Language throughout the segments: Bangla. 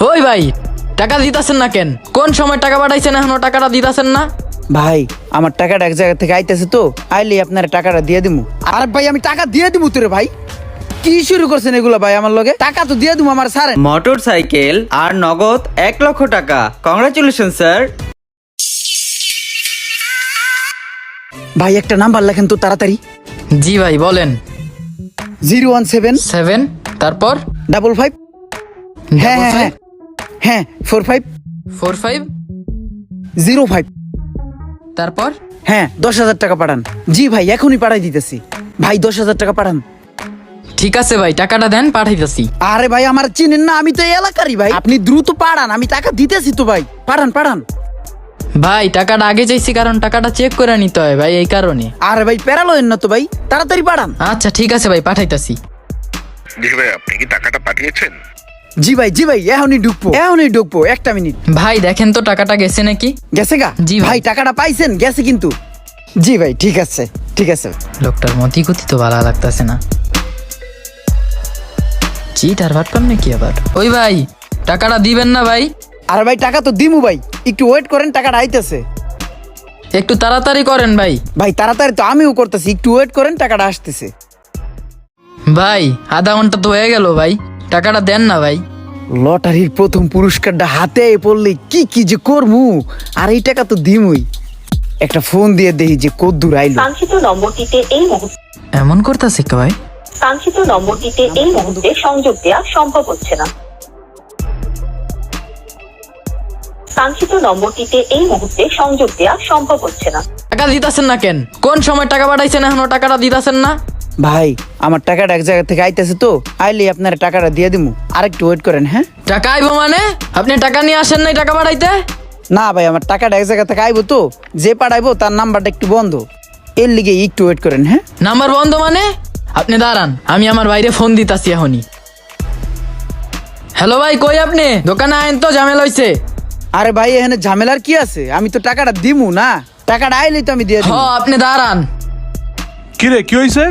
ওই ভাই টাকা দিতাছেন না কেন? কোন সময় টাকা পাঠাইছেন এখনও টাকাটা দিতাছেন না? ভাই আমার টাকাটা এক জায়গা থেকে আইতেছে তো আইলে আপনার টাকাটা দিয়ে দিমু। আর ভাই আমি টাকা দিয়ে দিমু তোরে ভাই। কি শুরু করছেন এগুলো ভাই আমার লগে? টাকা তো দিয়ে দিমু আমার সারে মোটর সাইকেল আর নগদ এক লক্ষ টাকা। কংগ্রাচুলেশন স্যার ভাই একটা নাম্বার লেখেন তো তাড়াতাড়ি। জি ভাই বলেন। জিরো ওয়ান সেভেন সেভেন তারপর? Double five. হ্যাঁ হ্যাঁ হ্যাঁ। হ্যাঁ four five four five zero five তারপর? হ্যাঁ দশ হাজার টাকা পাঠান। জি ভাই এখনই পাঠাই দিতেছি। ভাই দশ হাজার টাকা পাঠান। ঠিক আছে ভাই টাকাটা দেন পাঠাইতেছি। আরে ভাই আমার চিনেন না আমি তো এই এলাকারই ভাই। আপনি দ্রুত পাঠান আমি টাকা দিতেছি তো ভাই। পাঠান পাঠান। ভাই টাকাটা আগে চাইছি কারণ টাকাটা চেক করে নিতে হয় ভাই এই কারণে। আরে ভাই প্যারালোয়েন না তো ভাই তাড়াতাড়ি পাঠান। আচ্ছা ঠিক আছে ভাই পাঠাইতাছি। জি ভাই আপনি কি টাকাটা পাঠিয়েছেন? জি ভাই জি ভাই এখনই ঢুকবো এখনই ঢুকবো একটা মিনিট। ভাই দেখেন তো টাকাটা গেছে নাকি? গেছে গা? জি ভাই। টাকাটা পাইছেন? গেছে কিন্তু। জি ভাই ঠিক আছে ঠিক আছে। লোকটার মতি গতি তো ভালো লাগতেছে না। চিট আর ভাট পাম নাকি আবার? ওই ভাই টাকাটা দিবেন না ভাই? আরে ভাই টাকা তো দিমু ভাই। একটু ওয়েট করেন টাকাটা আইতেছে। একটু তাড়াতাড়ি করেন ভাই। ভাই তাড়াতাড়ি তো আমিও করতেছি একটু ওয়েট করেন টাকাটা আসতেছে। ভাই আধা ঘণ্টা তো হয়ে গেল ভাই। টাকাটা দেন না ভাই। লটারির প্রথম পুরস্কারটা হাতে পড়লে কি কি যে করমু? আর এই টাকা তো দিমুই। একটা ফোন দিয়ে দেখি যে কদ্দুর আইলো। কাঙ্ক্ষিত নম্বরটিতে এই মুহূর্তে এমন করতেছে কে ভাই? কাঙ্ক্ষিত নম্বরটিতে এই মুহূর্তে সংযোগ দেওয়া সম্ভব হচ্ছে না। কাঙ্ক্ষিত নম্বরটিতে এই মুহূর্তে সংযোগ দেওয়া সম্ভব হচ্ছে না। টাকা দিতাছেন না কেন? কোন সময় টাকা পাঠাইছেন এখনও? টাকাটা দিতাছেন না? ভাই আমার টাকাটা এক জায়গা থেকে আইতেছে তো আইলে আপনার টাকাটা দিয়ে দিমু। আর একটু ওয়েট করেন হ্যাঁ? টাকা আইবো মানে? আপনি টাকা নিয়ে আসেন নাই টাকা পাঠাইতে? না ভাই আমার টাকাটা এক জায়গা থেকে আইবো তো যে পাঠাইবো তার নাম্বারটা একটু বন্ধ। এর লিগে একটু ওয়েট করেন হ্যাঁ? নাম্বার বন্ধ মানে? আপনি দাঁড়ান আমি আমার বাইরে ফোন দিতাছি এখনই। হ্যালো ভাই কই আপনি? দোকানে আইন তো ঝামেলা হইছে। আরে ভাই এখানে ঝামেলার কি আছে? আমি তো টাকাটা দিমু না। টাকাটা আইলেই তো আমি দিয়ে দিব আপনি দাঁড়ান। কি রে কি হয়েছে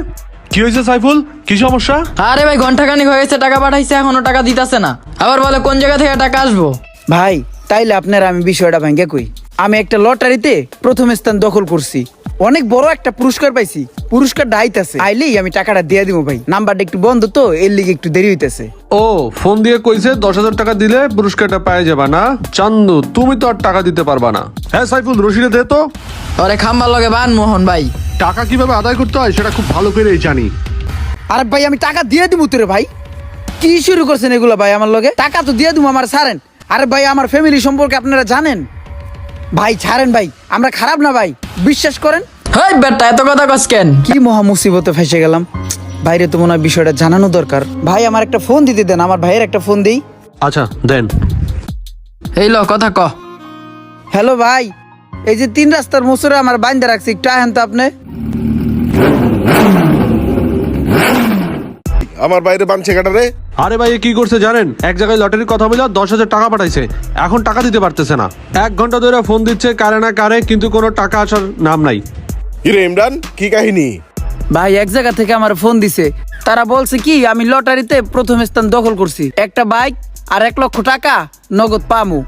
কি হয়েছে সাইফুল? কি সমস্যা? আরে ভাই ঘন্টাখানিক হয়ে গেছে টাকা পাঠাইছে এখনও টাকা দিতাছে না। আবার বলে কোন জায়গা থেকে টাকা আসব? ভাই তাইলে আপনার আমি বিষয়টা ভেঙে কই। আমি একটা লটারিতে প্রথম স্থান দখল করছি। অনেক বড় একটা পুরস্কার পাইছি। পুরস্কারটা আইতাছে আইলেই আমি টাকাটা দিয়ে দিব ভাই। নাম্বারটা একটু বন্ধ তো এর লিগে একটু দেরি হইতেছে। ও ফোন দিয়ে কইছে দশ হাজার টাকা দিলে পুরস্কারটা পাই যাবা না। চান্দু তুমি তো আর টাকা দিতে পারবা না। হ্যাঁ সাইফুল রশিদে দে তো। আরে খাম্বার লগে বান মোহন ভাই। টাকা কীভাবে আদায় করতে হয় সেটা খুব ভালো করেই জানি। আরে ভাই আমি টাকা দিয়ে দিব তোরে ভাই। কি শুরু করছেন এগুলো ভাই আমার লগে? টাকা তো দিয়ে দিব আমার সারেন। আরে ভাই আমার ফ্যামিলি সম্পর্কে আপনারা জানেন? ভাই ছাড়েন ভাই আমরা খারাপ না ভাই বিশ্বাস করেন? হেই বেটা এত কথা কস কেন? কি মহা মুসিবতে ফেসে গেলাম। ভাইরে তো মনে হয় বিষয়টা জানানো দরকার। ভাই আমার একটা ফোন দিতে দেন আমার ভাইয়ের একটা ফোন দিই। আচ্ছা দেন। এই ল কথা ক। হ্যালো ভাই এই যে তিন রাস্তার মোসরে আমার বাইন্দা রাখছি একটু আহেন তো আপনি। আমার বাইরে বানছে কাটারে আরে ভাই এ কি করছে জানেন? এক জায়গায় লটারির কথা বলে দশ হাজার টাকা পাঠাইছে। এখন টাকা দিতে পারতেছে না। এক ঘণ্টা ধরে ফোন দিচ্ছে কারে না কারে কিন্তু কোনো টাকা আসার নাম নাই। হিরে ইমরান কি কাহিনী? ভাই এক জায়গা থেকে আমার ফোন দিছে। তারা বলছে কি আমি লটারিতে প্রথম স্থান দখল করছি। একটা বাইক আর এক লক্ষ টাকা নগদ পামু।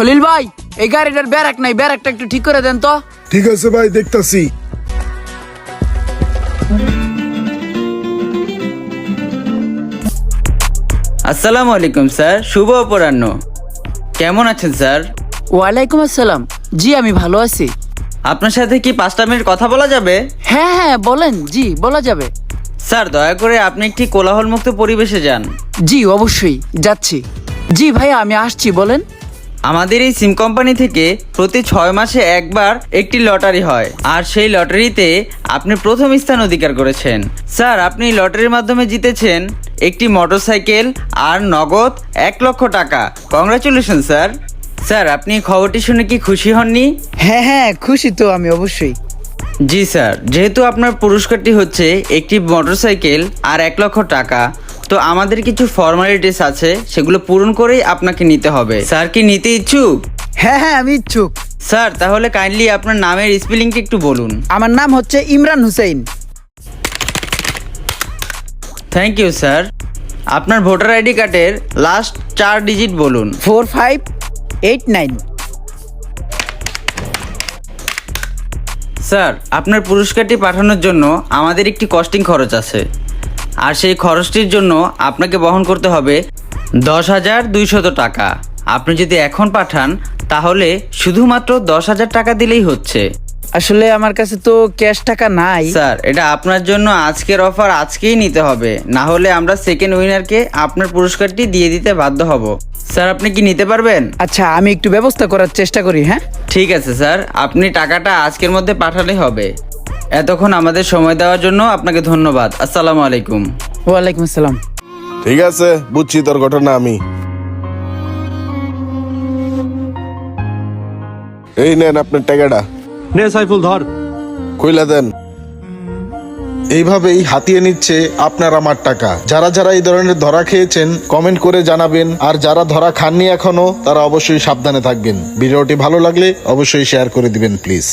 খলিল ভাই এই গাড়িটার ব্যারাক নাই ব্যারাকটা একটু ঠিক করে দেন তো। ঠিক আছে ভাই দেখতাছি। আসসালামু আলাইকুম স্যার। শুভ অপরাহ্ন। কেমন আছেন স্যার? ওয়ালাইকুম আসসালাম। জি আমি ভালো আছি। আপনার সাথে কি পাঁচটা মিনিট কথা বলা যাবে? হ্যাঁ হ্যাঁ বলেন। জি বলা যাবে। স্যার দয়া করে আপনি একটি কোলাহলমুক্ত পরিবেশে যান। জি অবশ্যই। যাচ্ছি। জি ভাইয়া আমি আসছি বলেন। আমাদের এই সিম কোম্পানি থেকে প্রতি ছয় মাসে একবার একটি লটারি হয়। আর সেই লটারিতে আপনি প্রথম স্থান অধিকার করেছেন। স্যার আপনি লটারির মাধ্যমে জিতেছেন একটি মোটরসাইকেল আর নগদ এক লক্ষ টাকা। Congratulation sir. স্যার আপনি খবরটি শুনে কি খুশি হননি? হ্যাঁ হ্যাঁ খুশি তো আমি অবশ্যই। জি স্যার। যেহেতু আপনার পুরস্কারটি হচ্ছে একটি মোটরসাইকেল আর এক লক্ষ টাকা তো আমাদের কিছু ফর্মালিটিস আছে সেগুলো পূরণ করেই আপনাকে নিতে হবে। স্যার কি নিতে ইচ্ছুক? হ্যাঁ হ্যাঁ আমি ইচ্ছুক। স্যার তাহলে কাইন্ডলি আপনার নামের স্পেলিংটা একটু বলুন। আমার নাম হচ্ছে Imran Hussain. Thank you sir আপনার ভোটার আইডি কার্ডের লাস্ট চার ডিজিট বলুন। Four five eight nine sir আপনার পুরস্কারটি পাঠানোর জন্য আমাদের একটি কস্টিং খরচ আছে। আর সেই খরচটির জন্য আপনাকে বহন করতে হবে দশ হাজার দুইশত টাকা। আপনি যদি এখন পাঠান তাহলে শুধুমাত্র দশ হাজার টাকা দিলেই হচ্ছে। আসলে আমার কাছে তো ক্যাশ টাকা নাই। স্যার এটা আপনার জন্য আজকের অফার আজকেই নিতে হবে। না হলে আমরা সেকেন্ড উইনারকে আপনার পুরস্কারটি দিয়ে দিতে বাধ্য হব। স্যার আপনি কি নিতে পারবেন? আচ্ছা আমি একটু ব্যবস্থা করার চেষ্টা করি হ্যাঁ? ঠিক আছে স্যার। আপনি টাকাটা আজকের মধ্যে পাঠালে হবে। এতক্ষণ আমাদের সময় দেওয়ার জন্য আপনাকে ধন্যবাদ। আসসালামু আলাইকুম। ওয়ালাইকুম আসসালাম। ঠিক আছে বুঝছি তোর ঘটনা আমি। এই নেন আপনার টাকাটা নে সাইফুল ধর। কইলা দেন। এইভাবেই হাতিয়ে নিচ্ছে আপনার আমার টাকা। যারা যারা এই ধরনের ধরা খেয়েছেন কমেন্ট করে জানাবেন। আর যারা ধরা খাননি এখনও তারা অবশ্যই সাবধানে থাকবেন। ভিডিওটি ভালো লাগলে অবশ্যই শেয়ার করে দিবেন প্লিজ